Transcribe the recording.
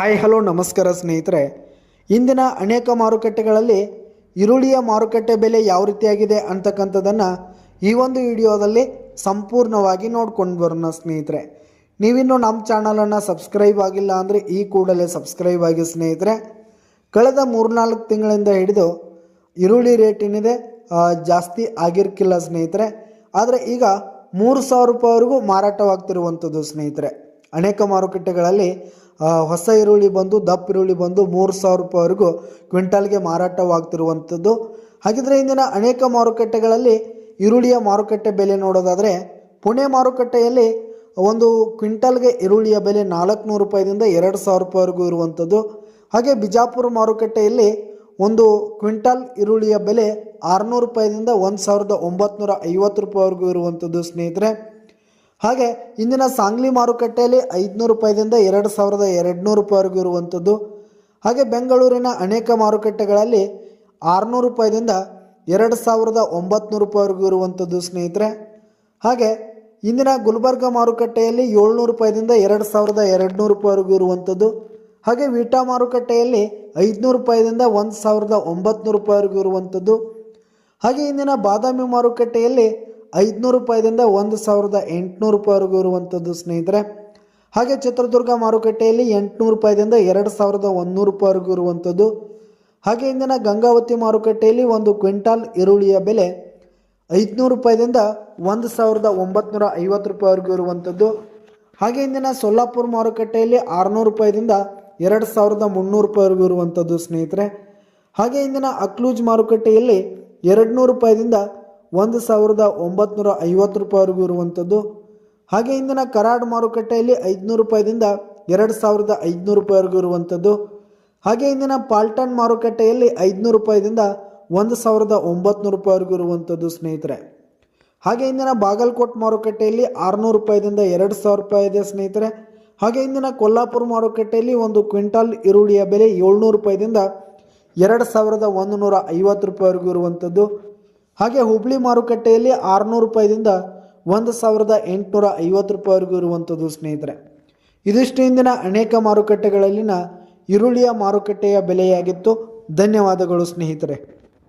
Hi, hello, ನಮಸ್ಕಾರ ಸ್ನೇಹಿತರೆ. ಇಂದಿನ ಅನೇಕ ಮಾರುಕಟ್ಟೆಗಳಲ್ಲಿ ಈರುಳ್ಳಿಯ ಮಾರುಕಟ್ಟೆ ಬೆಲೆ ಯಾವ ರೀತಿಯಾಗಿದೆ ಅಂತಕ್ಕಂಥದ್ದನ್ನು ಈ ಒಂದು ವಿಡಿಯೋದಲ್ಲಿ ಸಂಪೂರ್ಣವಾಗಿ ನೋಡ್ಕೊಂಡು ಬರೋಣ ಸ್ನೇಹಿತರೆ. ನೀವಿನ್ನು ನಮ್ಮ ಚಾನಲನ್ನು ಸಬ್ಸ್ಕ್ರೈಬ್ ಆಗಿಲ್ಲ ಅಂದರೆ ಈ ಕೂಡಲೇ ಸಬ್ಸ್ಕ್ರೈಬ್ ಆಗಿ ಸ್ನೇಹಿತರೆ. ಕಳೆದ ಮೂರ್ನಾಲ್ಕು ತಿಂಗಳಿಂದ ಹಿಡಿದು ಈರುಳ್ಳಿ ರೇಟ್ ಏನಿದೆ ಜಾಸ್ತಿ ಆಗಿರ್ಕಿಲ್ಲ ಸ್ನೇಹಿತರೆ. ಆದರೆ ಈಗ ಮೂರು ಸಾವಿರ ರೂಪಾಯಿವರೆಗೂ ಮಾರಾಟವಾಗ್ತಿರುವಂಥದ್ದು ಸ್ನೇಹಿತರೆ. ಅನೇಕ ಮಾರುಕಟ್ಟೆಗಳಲ್ಲಿ ಹೊಸ ಈರುಳ್ಳಿ ಬಂದು, ದಪ್ಪ ಈರುಳ್ಳಿ ಬಂದು ಮೂರು ಸಾವಿರ ರೂಪಾಯಿವರೆಗೂ ಕ್ವಿಂಟಾಲ್ಗೆ ಮಾರಾಟವಾಗ್ತಿರುವಂಥದ್ದು. ಹಾಗಿದ್ರೆ ಇಂದಿನ ಅನೇಕ ಮಾರುಕಟ್ಟೆಗಳಲ್ಲಿ ಈರುಳ್ಳಿಯ ಮಾರುಕಟ್ಟೆ ಬೆಲೆ ನೋಡೋದಾದರೆ, ಪುಣೆ ಮಾರುಕಟ್ಟೆಯಲ್ಲಿ ಒಂದು ಕ್ವಿಂಟಲ್ಗೆ ಈರುಳ್ಳಿಯ ಬೆಲೆ ನಾಲ್ಕುನೂರು ರೂಪಾಯಿದಿಂದ ಎರಡು ಸಾವಿರ ರೂಪಾಯಿವರೆಗೂ ಇರುವಂಥದ್ದು. ಹಾಗೆ ಬಿಜಾಪುರ ಮಾರುಕಟ್ಟೆಯಲ್ಲಿ ಒಂದು ಕ್ವಿಂಟಲ್ ಈರುಳ್ಳಿಯ ಬೆಲೆ ಆರುನೂರು ರೂಪಾಯಿದಿಂದ ಒಂದು ಸಾವಿರದ ಒಂಬತ್ನೂರ ಐವತ್ತು ರೂಪಾಯಿವರೆಗೂ ಇರುವಂಥದ್ದು ಸ್ನೇಹಿತರೆ. ಹಾಗೆ ಇಂದಿನ ಸಾಂಗ್ಲಿ ಮಾರುಕಟ್ಟೆಯಲ್ಲಿ ಐದುನೂರು ರೂಪಾಯಿದಿಂದ ಎರಡು ಸಾವಿರದ ಎರಡುನೂರು ರೂಪಾಯಿವರೆಗೂ ಇರುವಂಥದ್ದು. ಹಾಗೆ ಬೆಂಗಳೂರಿನ ಅನೇಕ ಮಾರುಕಟ್ಟೆಗಳಲ್ಲಿ ಆರುನೂರು ರೂಪಾಯಿದಿಂದ ಎರಡು ಸಾವಿರದ ಒಂಬತ್ನೂರು ರೂಪಾಯಿವರೆಗೂ ಇರುವಂಥದ್ದು ಸ್ನೇಹಿತರೆ. ಹಾಗೆ ಇಂದಿನ ಗುಲ್ಬರ್ಗ ಮಾರುಕಟ್ಟೆಯಲ್ಲಿ ಏಳ್ನೂರು ರೂಪಾಯಿದಿಂದ ಎರಡು ಸಾವಿರದ ಎರಡುನೂರು ರೂಪಾಯಿವರೆಗೂ ಇರುವಂಥದ್ದು. ಹಾಗೆ ವಿಟಾ ಮಾರುಕಟ್ಟೆಯಲ್ಲಿ ಐದುನೂರು ರೂಪಾಯಿದಿಂದ ಒಂದು ಸಾವಿರದ ಒಂಬತ್ನೂರು ರೂಪಾಯಿವರೆಗೂ ಇರುವಂಥದ್ದು. ಹಾಗೆ ಇಂದಿನ ಬಾದಾಮಿ ಮಾರುಕಟ್ಟೆಯಲ್ಲಿ ಐದುನೂರು ರೂಪಾಯಿದಿಂದ ಒಂದು ಸಾವಿರದ ಎಂಟುನೂರು ರೂಪಾಯಿವರೆಗೂ ಇರುವಂಥದ್ದು ಸ್ನೇಹಿತರೆ. ಹಾಗೆ ಚಿತ್ರದುರ್ಗ ಮಾರುಕಟ್ಟೆಯಲ್ಲಿ ಎಂಟುನೂರು ರೂಪಾಯಿದಿಂದ ಎರಡು ಸಾವಿರದ ಒಂದುನೂರು ರೂಪಾಯಿವರೆಗೂ ಇರುವಂಥದ್ದು. ಹಾಗೆ ಇಂದಿನ ಗಂಗಾವತಿ ಮಾರುಕಟ್ಟೆಯಲ್ಲಿ ಒಂದು ಕ್ವಿಂಟಾಲ್ ಈರುಳ್ಳಿಯ ಬೆಲೆ ಐದುನೂರು ರೂಪಾಯಿದಿಂದ ಒಂದು ಸಾವಿರದ ಒಂಬತ್ನೂರ ಐವತ್ತು ರೂಪಾಯಿವರೆಗೂ ಇರುವಂಥದ್ದು. ಹಾಗೆ ಇಂದಿನ ಸೊಲ್ಲಾಪುರ ಮಾರುಕಟ್ಟೆಯಲ್ಲಿ ಆರುನೂರು ರೂಪಾಯಿದಿಂದ ಎರಡು ಸಾವಿರದ ಮುನ್ನೂರು ರೂಪಾಯಿವರೆಗೂ ಇರುವಂಥದ್ದು ಸ್ನೇಹಿತರೆ. ಹಾಗೆ ಇಂದಿನ ಅಕ್ಲೂಜ್ ಮಾರುಕಟ್ಟೆಯಲ್ಲಿ ಎರಡು ನೂರು ರೂಪಾಯಿದಿಂದ ಒಂದು ಸಾವಿರದ ಒಂಬತ್ನೂರ ಐವತ್ತು ರೂಪಾಯಿವರೆಗೂ ಇರುವಂಥದ್ದು. ಹಾಗೆ ಇಂದಿನ ಕರಾಡ್ ಮಾರುಕಟ್ಟೆಯಲ್ಲಿ ಐದುನೂರು ರೂಪಾಯಿದಿಂದ ಎರಡು ಸಾವಿರದ ಐದುನೂರು ರೂಪಾಯಿವರೆಗೂ ಇರುವಂಥದ್ದು. ಹಾಗೆ ಇಂದಿನ ಪಾಲ್ಟನ್ ಮಾರುಕಟ್ಟೆಯಲ್ಲಿ ಐದುನೂರು ರೂಪಾಯಿದಿಂದ ಒಂದು ಸಾವಿರದ ಒಂಬತ್ನೂರು ರೂಪಾಯಿವರೆಗೂ ಇರುವಂಥದ್ದು ಸ್ನೇಹಿತರೆ. ಹಾಗೆ ಇಂದಿನ ಬಾಗಲಕೋಟ್ ಮಾರುಕಟ್ಟೆಯಲ್ಲಿ ಆರುನೂರು ರೂಪಾಯಿದಿಂದ ಎರಡು ಸಾವಿರ ರೂಪಾಯಿ ಇದೆ ಸ್ನೇಹಿತರೆ. ಹಾಗೆ ಇಂದಿನ ಕೊಲ್ಲಾಪುರ ಮಾರುಕಟ್ಟೆಯಲ್ಲಿ ಒಂದು ಕ್ವಿಂಟಾಲ್ ಈರುಳ್ಳಿಯ ಬೆಲೆ ಏಳ್ನೂರು ರೂಪಾಯಿದಿಂದ ಎರಡು ಸಾವಿರದ ಒಂದು ನೂರ ಐವತ್ತು ರೂಪಾಯಿವರೆಗೂ ಇರುವಂಥದ್ದು. ಹಾಗೆ ಹುಬ್ಳಿ ಮಾರುಕಟ್ಟೆಯಲ್ಲಿ ಆರುನೂರು ರೂಪಾಯಿದಿಂದ ಒಂದು ಸಾವಿರದ ಎಂಟುನೂರ ಐವತ್ತು ರೂಪಾಯಿವರೆಗೂ ಇರುವಂಥದ್ದು ಸ್ನೇಹಿತರೆ. ಇದಿಷ್ಟು ಇಂದಿನ ಅನೇಕ ಮಾರುಕಟ್ಟೆಗಳಲ್ಲಿನ ಈರುಳ್ಳಿಯ ಮಾರುಕಟ್ಟೆಯ ಬೆಲೆಯಾಗಿತ್ತು. ಧನ್ಯವಾದಗಳು ಸ್ನೇಹಿತರೆ.